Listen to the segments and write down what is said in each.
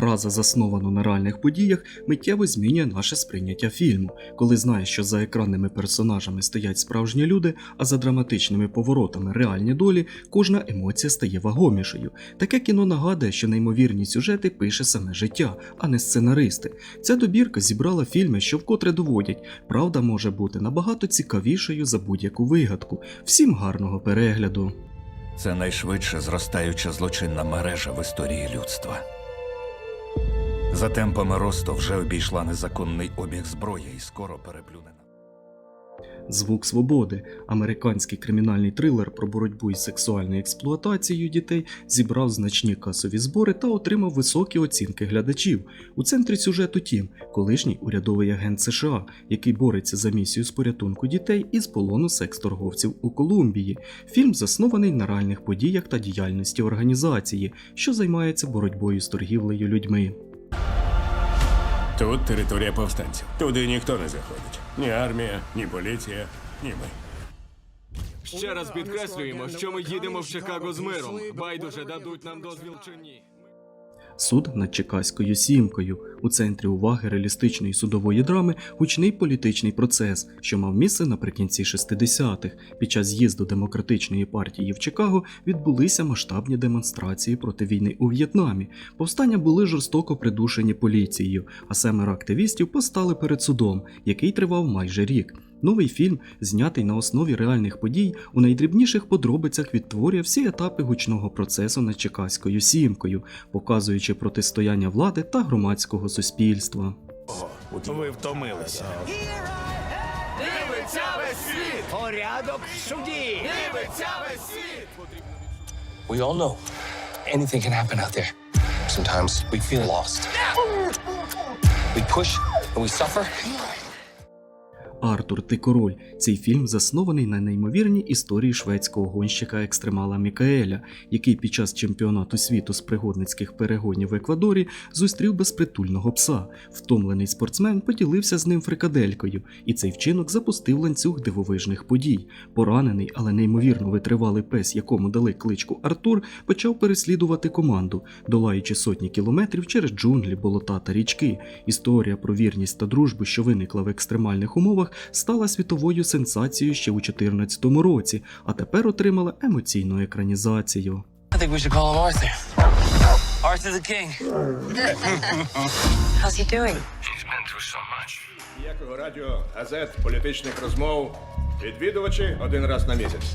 Фраза, заснована на реальних подіях, миттєво змінює наше сприйняття фільму, коли знаєш, що за екранними персонажами стоять справжні люди, а за драматичними поворотами реальні долі, кожна емоція стає вагомішою. Таке кіно нагадує, що неймовірні сюжети пише саме життя, а не сценаристи. Ця добірка зібрала фільми, що вкотре доводять, правда може бути набагато цікавішою за будь-яку вигадку. Всім гарного перегляду! Це найшвидше зростаюча злочинна мережа в історії людства. За темпами росту вже обійшла незаконний обіг зброї і скоро переплюне. Звук свободи, американський кримінальний трилер про боротьбу із сексуальною експлуатацією дітей, зібрав значні касові збори та отримав високі оцінки глядачів. У центрі сюжету Тім, колишній урядовий агент США, який бореться за місію з порятунку дітей із полону секс-торговців у Колумбії. Фільм заснований на реальних подіях та діяльності організації, що займається боротьбою з торгівлею людьми. Тут територія повстанців. Туди ніхто не заходить. Ні армія, ні поліція, ні ми. Ще раз підкреслюємо, що ми їдемо в Чикаго з миром. Байдуже дадуть нам дозвіл чи ні. Суд над Чекаською сімкою. У центрі уваги реалістичної судової драми гучний політичний процес, що мав місце наприкінці 60-х. Під час з'їзду демократичної партії в Чикаго відбулися масштабні демонстрації проти війни у В'єтнамі. Повстання були жорстоко придушені поліцією, а семеро активістів постали перед судом, який тривав майже рік. Новий фільм, знятий на основі реальних подій, у найдрібніших подробицях відтворює всі етапи гучного процесу над Чекаською сімкою, показуючи протистояння влади та громадського суспільства. Ви втомилися. Дивиться весь світ! Порядок в суді. Дивиться весь світ! We all know anything can happen out there. Sometimes we feel lost. We push and we suffer. Артур, ти король. Цей фільм заснований на неймовірній історії шведського гонщика екстремала Мікаеля, який під час чемпіонату світу з пригодницьких перегонів в Еквадорі зустрів безпритульного пса. Втомлений спортсмен поділився з ним фрикаделькою, і цей вчинок запустив ланцюг дивовижних подій. Поранений, але неймовірно витривалий пес, якому дали кличку Артур, почав переслідувати команду, долаючи сотні кілометрів через джунглі, болота та річки. Історія про вірність та дружбу, що виникла в екстремальних умовах, стала світовою сенсацією ще у 2014 році, а тепер отримала емоційну екранізацію. I think we should call him Arthur. Arthur the King. How's he doing? He's been through so much. Ніякого радіо, газет, політичних розмов. Відвідувачі один раз на місяць.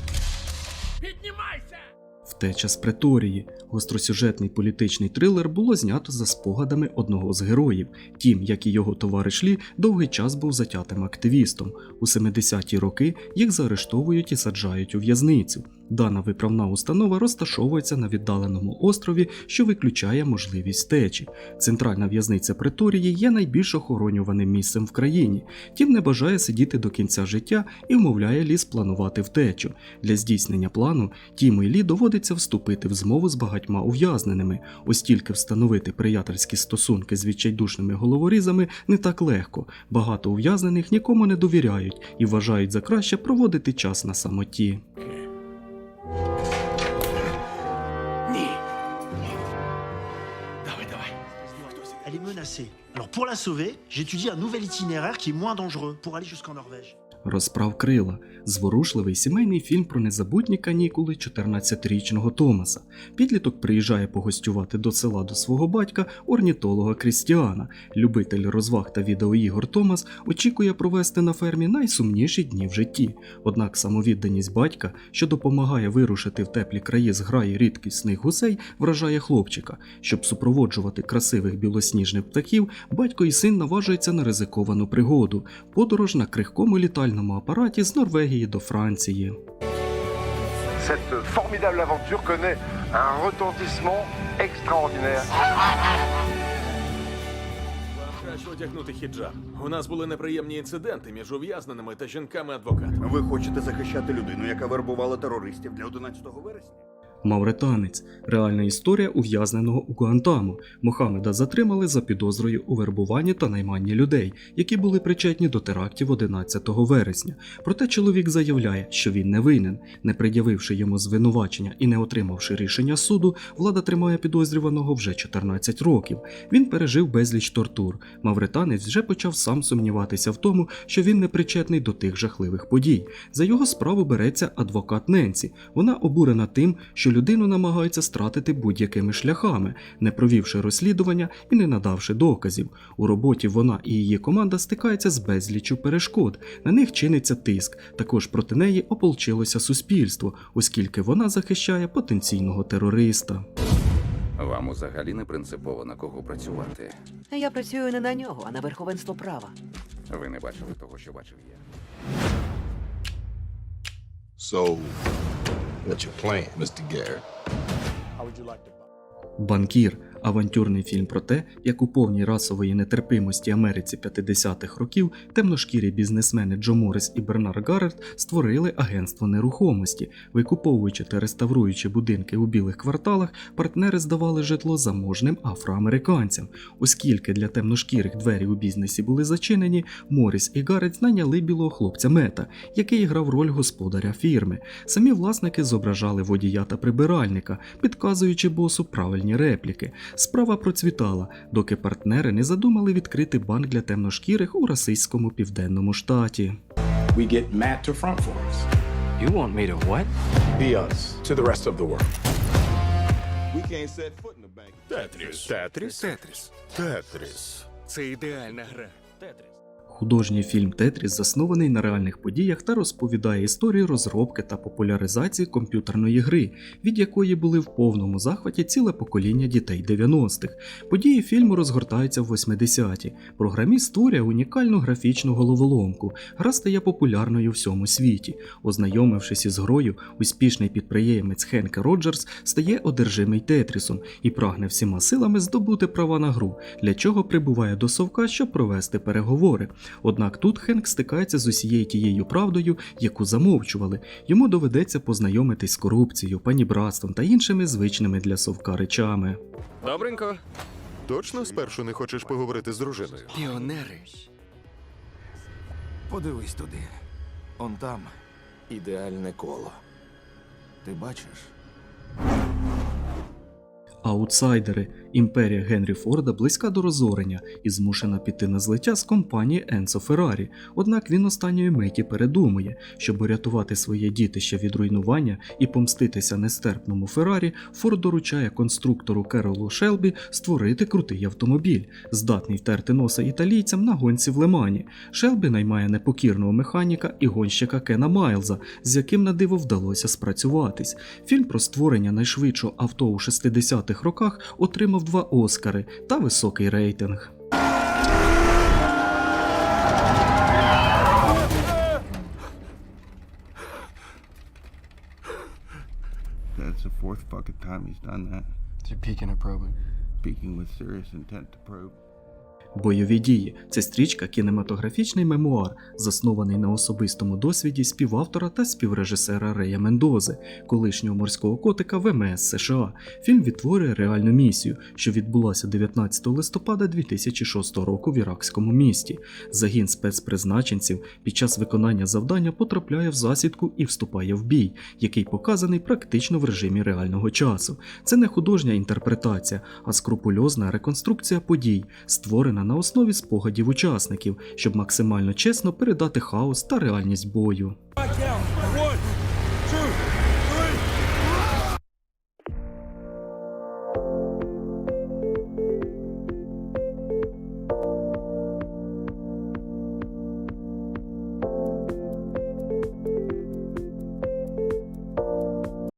Втеча з преторії. Гостросюжетний політичний трилер було знято за спогадами одного з героїв. Тім, як і його товариш Лі, довгий час був затятим активістом. У 70-ті роки їх заарештовують і саджають у в'язницю. Дана виправна установа розташовується на віддаленому острові, що виключає можливість втечі. Центральна в'язниця Преторії є найбільш охоронюваним місцем в країні. Тім не бажає сидіти до кінця життя і вмовляє Лі спланувати втечу. Для здійснення плану Тіму і Лі доводиться вступити в змову з багатьма ув'язненими, ось тільки встановити приятельські стосунки з відчайдушними головорізами не так легко. Багато ув'язнених нікому не довіряють і вважають за краще проводити час на самоті. Alors pour la sauver, j'étudie un nouvel itinéraire qui est moins dangereux pour aller jusqu'en Norvège. Розправ крила зворушливий сімейний фільм про незабутні канікули 14-річного Томаса. Підліток приїжджає погостювати до села до свого батька, орнітолога Крістіана. Любитель розваг та відеоігор Томас очікує провести на фермі найсумніші дні в житті. Однак самовідданість батька, що допомагає вирушити в теплі краї зграї рідкісних гусей, вражає хлопчика. Щоб супроводжувати красивих білосніжних птахів, батько і син наважуються на ризиковану пригоду подорож на крихкому літальному апараті з Норвегії до Франції. Cette formidable aventure connaît un retentissement extraordinaire. Краще одягнути хіджаб. У нас були неприємні інциденти між ув'язненими та жінками-адвокатами. Ви хочете захищати людину, яка вербувала терористів для 11 вересня? Мавританець реальна історія ув'язненого у Гуантамо. Мохамеда затримали за підозрою у вербуванні та найманні людей, які були причетні до терактів 11 вересня. Проте чоловік заявляє, що він не винен. Не пред'явивши йому звинувачення і не отримавши рішення суду, влада тримає підозрюваного вже 14 років. Він пережив безліч тортур. Мавританець вже почав сам сумніватися в тому, що він не причетний до тих жахливих подій. За його справу береться адвокат Ненсі. Вона обурена тим, що людину намагаються стратити будь-якими шляхами, не провівши розслідування і не надавши доказів. У роботі вона і її команда стикаються з безліччю перешкод. На них чиниться тиск. Також проти неї ополчилося суспільство, оскільки вона захищає потенційного терориста. Вам взагалі не принципово на кого працювати. Я працюю не на нього, а на верховенство права. Ви не бачили того, що бачив я. So, What you playing, Mr. Garrett? How would you like to? Банкір авантюрний фільм про те, як у повній расової нетерпимості Америці 50-х років темношкірі бізнесмени Джо Моррис і Бернар Гаррет створили агентство нерухомості. Викуповуючи та реставруючи будинки у білих кварталах, партнери здавали житло заможним афроамериканцям. Оскільки для темношкірих двері у бізнесі були зачинені, Морріс і Гаррет наняли білого хлопця Мета, який грав роль господаря фірми. Самі власники зображали водія та прибиральника, підказуючи босу правильні репліки. Справа процвітала, доки партнери не задумали відкрити банк для темношкірих у расистському південному штаті. We get Matt to front for us. You want me to what? Be us to the rest of the world. We can't set foot in the bank. Тетріс. Тетріс? Тетріс. Тетріс. Це ідеальна гра. Художній фільм Тетріс заснований на реальних подіях та розповідає історію розробки та популяризації комп'ютерної гри, від якої були в повному захваті ціле покоління дітей 90-х. Події фільму розгортаються в 80-ті. Програміст створює унікальну графічну головоломку. Гра стає популярною у всьому світі. Ознайомившись із грою, успішний підприємець Хенк Роджерс стає одержимий Тетрісом і прагне всіма силами здобути права на гру, для чого прибуває до совка, щоб провести переговори. Однак тут Хенк стикається з усією тією правдою, яку замовчували. Йому доведеться познайомитись з корупцією, панібратством та іншими звичними для совка речами. Добренько. Точно спершу не хочеш поговорити з дружиною? Піонери. Подивись туди. Он там ідеальне коло. Ти бачиш? Аутсайдери. Імперія Генрі Форда близька до розорення і змушена піти на злиття з компанії Енцо Феррарі. Однак він останньої миті передумує, щоб урятувати своє дітище від руйнування і помститися нестерпному Феррарі, Форд доручає конструктору Керолу Шелбі створити крутий автомобіль, здатний втерти носа італійцям на гонці в Лемані. Шелбі наймає непокірного механіка і гонщика Кена Майлза, з яким на диво вдалося спрацюватись. Фільм про створення найшвидшого авто у 60-х роках отримав два Оскари та високий рейтинг. That's the fourth fucking time he's done that. They're peeking at probing. Speaking with serious intent to probe. Бойові дії це стрічка кінематографічний мемуар, заснований на особистому досвіді співавтора та співрежисера Рея Мендози, колишнього морського котика ВМС США. Фільм відтворює реальну місію, що відбулася 19 листопада 2006 року в іракському місті. Загін спецпризначенців під час виконання завдання потрапляє в засідку і вступає в бій, який показаний практично в режимі реального часу. Це не художня інтерпретація, а скрупульозна реконструкція подій, створена на основі спогадів учасників, щоб максимально чесно передати хаос та реальність бою.